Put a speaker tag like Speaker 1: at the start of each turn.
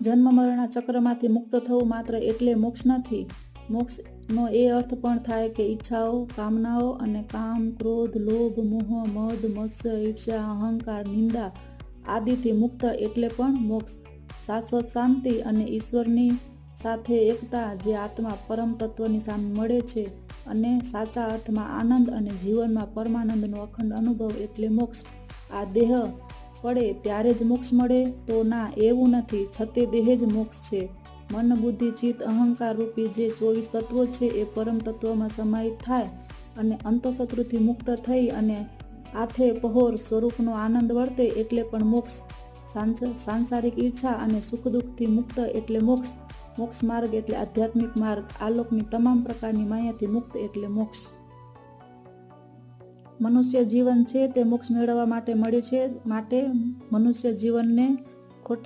Speaker 1: જન્મ મરણના ચક્રમાંથી મુક્ત થવું માત્ર એટલે મોક્ષ નથી. મોક્ષનો એ અર્થ પણ થાય કે ઈચ્છાઓ, કામનાઓ અને કામ, ક્રોધ, લોભ, મોહ, મદ, મત્સ્ય ઈર્ષા અહંકાર, નિંદા આદિથી મુક્ત એટલે પણ મોક્ષ. શાશ્વત શાંતિ અને ઈશ્વરની સાથે એકતા જે આત્મા પરમ તત્વની સામે મળે છે અને સાચા અર્થમાં આનંદ અને જીવનમાં પરમાનંદનો અખંડ અનુભવ એટલે મોક્ષ. આ દેહ પડે ત્યારે જ મોક્ષ મળે? તો ના, એવું નથી. છતે દેહ જ મોક્ષ છે. મન, બુદ્ધિ, ચિત્ત, અહંકાર રૂપી જે ચોવીસ તત્વો છે એ પરમ તત્વમાં સમાહિત થાય અને અંતઃશત્રુથી મુક્ત થઈ અને આઠે પહોર સ્વરૂપનો આનંદ વર્તે એટલે પણ મોક્ષ. સાંસ- સાંસારિક ઈચ્છા અને સુખ દુઃખથી મુક્ત એટલે મોક્ષ. મોક્ષ માર્ગ એટલે આધ્યાત્મિક માર્ગ. આલોકની તમામ પ્રકારની માયાથી મુક્ત એટલે મોક્ષ. મનુષ્ય જીવન છે તે મોક્ષ મેળવવા માટે મળ્યું છે. માટે મનુષ્ય જીવનને ખોટી